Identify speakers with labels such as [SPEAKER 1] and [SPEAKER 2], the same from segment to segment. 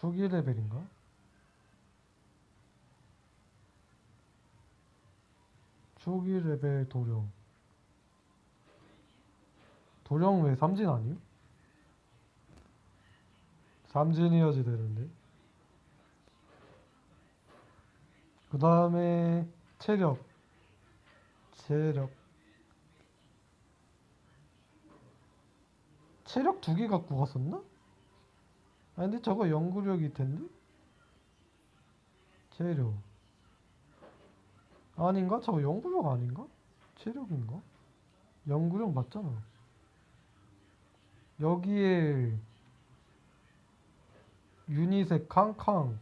[SPEAKER 1] 초기 레벨인가? 초기 레벨 도령 도령 왜 삼진 아니요? 삼진이어지 되는데 그 다음에 체력 체력 체력 두 개 갖고 갔었나? 아니 근데 저거 연구력일 텐데? 체력 아닌가? 저거 연구력 아닌가? 체력인가? 연구력 맞잖아 여기에 유니색 캉캉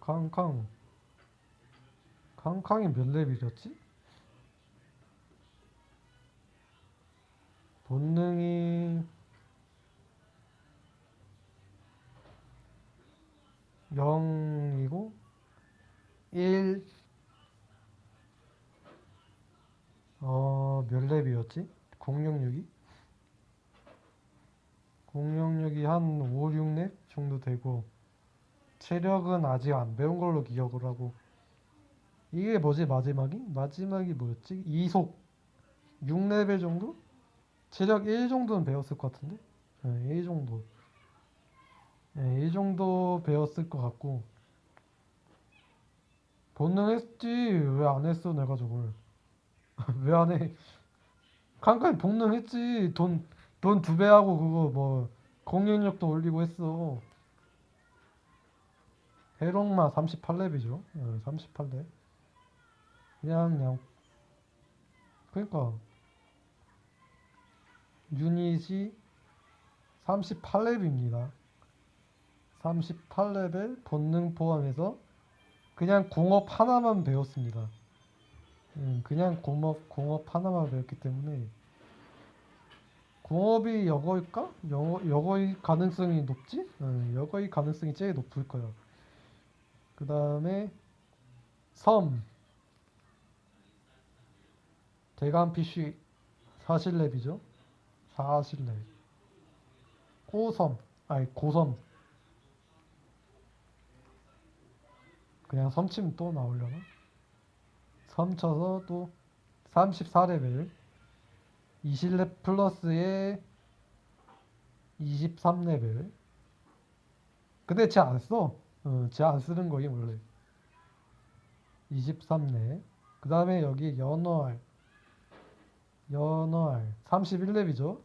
[SPEAKER 1] 캉캉 캉캉이 몇 레벨이었지? 본능이 0이고 1 어, 몇 렙이었지? 066이? 066이 한 5, 6렙 정도 되고 체력은 아직 안 배운 걸로 기억을 하고 이게 뭐지 마지막이? 마지막이 뭐였지? 이속 6레벨 정도? 체력 1 정도는 배웠을 것 같은데? 네, 1 정도 네, 1 정도 배웠을 것 같고. 본능 했지 왜 안 했어 내가 저걸. 왜 안 해? 칸칸이 본능 했지. 돈 돈 두 배 하고 그거 뭐 공격력도 올리고 했어. 해롱마 38렙이죠. 어, 38렙. 그냥 그냥. 그러니까. 유닛이 38렙입니다 38레벨 본능 포함해서 그냥 공업 하나만 배웠습니다 음, 그냥 공업 공업 하나만 배웠기 때문에 공업이 여거일까? 여, 여거일 가능성이 높지? 응, 여거일 가능성이 제일 높을 거야. 그 다음에 섬 대감 PC 사실랩이죠. 사실랩 고섬 아니 고섬 그냥 섬 치면 또 나오려나? 섬 쳐서 또 34레벨. 20렙 플러스에 23레벨. 근데 쟤 안 써. 어, 쟤안 쓰는 거임 원래. 23렙 그 다음에 여기 연어알 연어알 31렙이죠?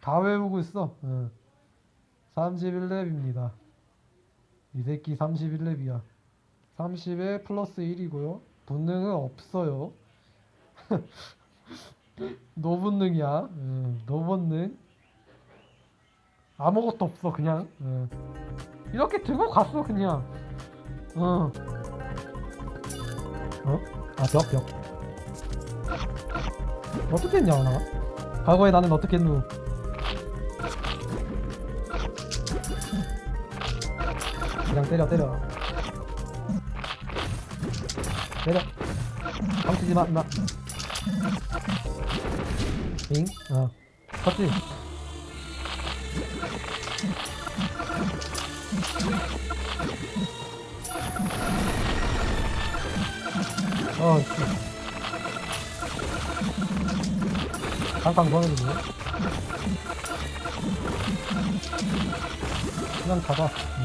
[SPEAKER 1] 다 외우고 있어. 어. 31렙입니다. 이 새끼 31렙이야 30에 플러스 1이고요 본능은 없어요 노본능이야. 응, 노본능. 아무것도 없어 그냥. 응. 이렇게 들고 갔어 그냥. 어. 어? 아 벽, 벽. 어떻게 했냐 나? 과거에 나는 어떻게 했누? 그냥 때려 때려. 때려. 방치지 마, 마. 잉? 어. 컸지? 어, 씨. 팡팡 보내주네. 그냥 잡아. 응.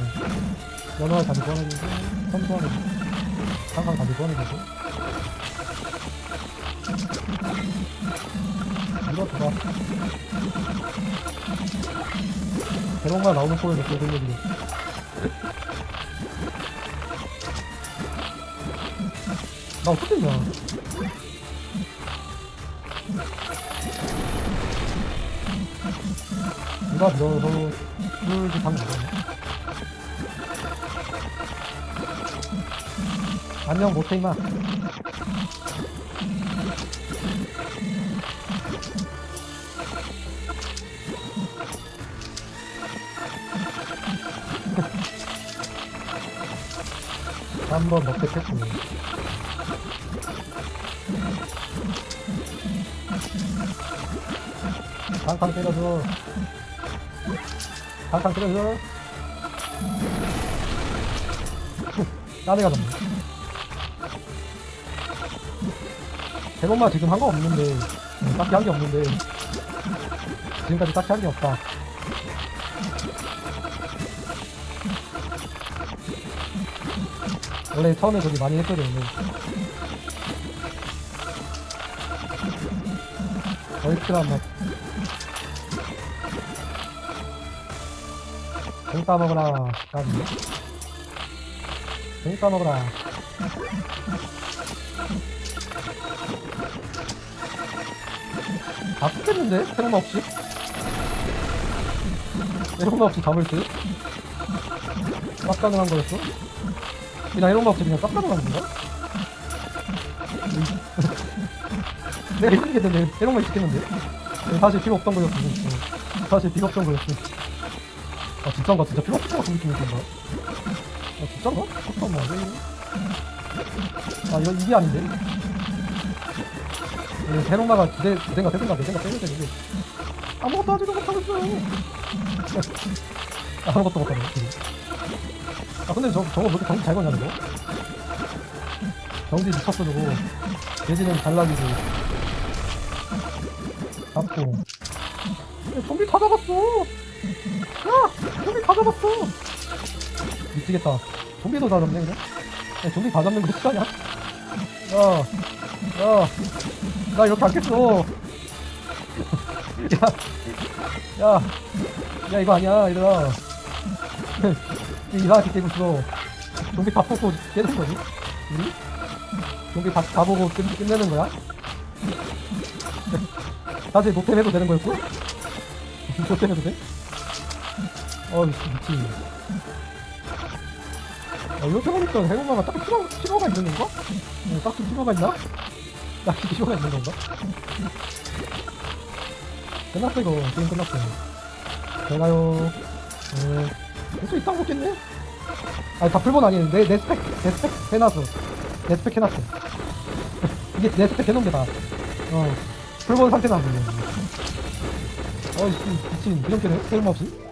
[SPEAKER 1] 연어를 다시 보내주고, 선 보내주 고, 팡팡 다시 보내주고. 이거 들어. 대롱만 나오는 소리를 또 들려주고. 나 어떻게 했냐? 누가 들어서 꿀지 방금 안녕 못해 임마 한번 먹겠겠지 팡팡 때려줘. 팡팡 때려줘. 딴애가 잡네 대범마 지금 한 거 없는데. 음, 딱히 한 게 없는데. 지금까지 딱히 한 게 없다. 원래 처음에 저기 많이 했어야 되는데 얼큰한 맛. 공 따먹어라 까비 공 따먹어라 다 죽겠는데? 테러마 없이? 테러마 없이 잡을 듯? 싹 가능한 거였어? 그냥 이런 거 없이 그냥 싹 가능한 건가? 내가 이렇게 했는데 이런 거 있겠는데? 사실 필요 없던 거였어 사실 필요 없던 거였어 아 진짠가 진짜 필요 없을 것 같은 느낌이 든다 아? 잠깐만 왜 이래 아 이거 이게 아닌데 우리 테로마가 기대, 기대가 되든가 내 생각 때려야 되는데. 아무것도 하지도 못하고 있어요 아무것도 못하네. 아 근데 저, 저거 왜 이렇게 경기 잘 거냐 저거? 경기 미쳤어 저거 돼지는 달라지고. 잡고. 야, 좀비 다 잡았어. 야 좀비 다 잡았어. 미치겠다. 좀비도 다 잡네 그냥? 야, 좀비 다 잡는 거 시간이야 야 야 나 이렇게 안 깼어 야, 야, 야 이거 아니야 얘들아 이상하게 깨고 있어 좀비 다 뽑고 깨는 거지? 우리? 좀비 다, 다 보고 끝, 끝내는 거야? 사실 노템 해도 되는 거였고? 노템 해도 돼? 어이 미친 어, 이렇게 보니까 해공마가 딱 필요, 필요가 있는 건가? 어, 딱히 필요가 있나? 딱히 필요가 있는 건가? 끝났어 이거. 게임 끝났어. 잘 가요. 네. 벌써 이딴 거 깼네? 아니 다 풀본 아니에요. 내, 내 스펙 내 스펙 해놨어 내 스펙 해놨어. 이게 내 스펙 해놓은 게다 어. 풀본 상태는 안 보여 어이 미친. 이런 게네 소용없이